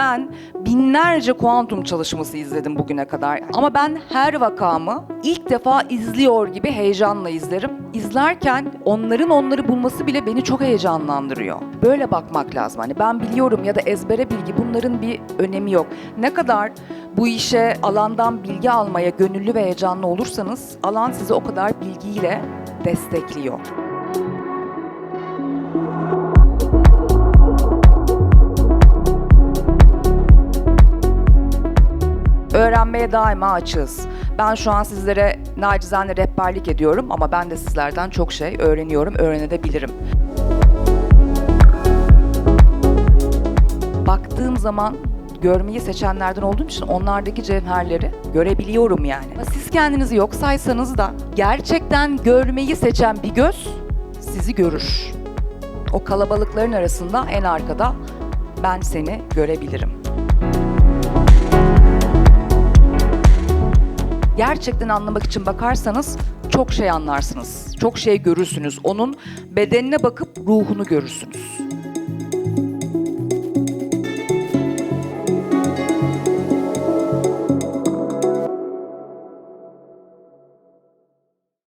Ben binlerce kuantum çalışması izledim bugüne kadar. Ama ben her vakamı ilk defa izliyor gibi heyecanla izlerim. İzlerken onların onları bulması bile beni çok heyecanlandırıyor. Böyle bakmak lazım. Hani ben biliyorum ya da ezbere bilgi bunların bir önemi yok. Ne kadar bu işe alandan bilgi almaya gönüllü ve heyecanlı olursanız alan sizi o kadar bilgiyle destekliyor. Öğrenmeye daima açığız. Ben şu an sizlere nacizane rehberlik ediyorum ama ben de sizlerden çok şey öğreniyorum, öğrenebilirim. Baktığım zaman görmeyi seçenlerden olduğum için onlardaki cevherleri görebiliyorum yani. Siz kendinizi yok saysanız da gerçekten görmeyi seçen bir göz sizi görür. O kalabalıkların arasında en arkada ben seni görebilirim. Gerçekten anlamak için bakarsanız çok şey anlarsınız. Çok şey görürsünüz. Onun bedenine bakıp ruhunu görürsünüz.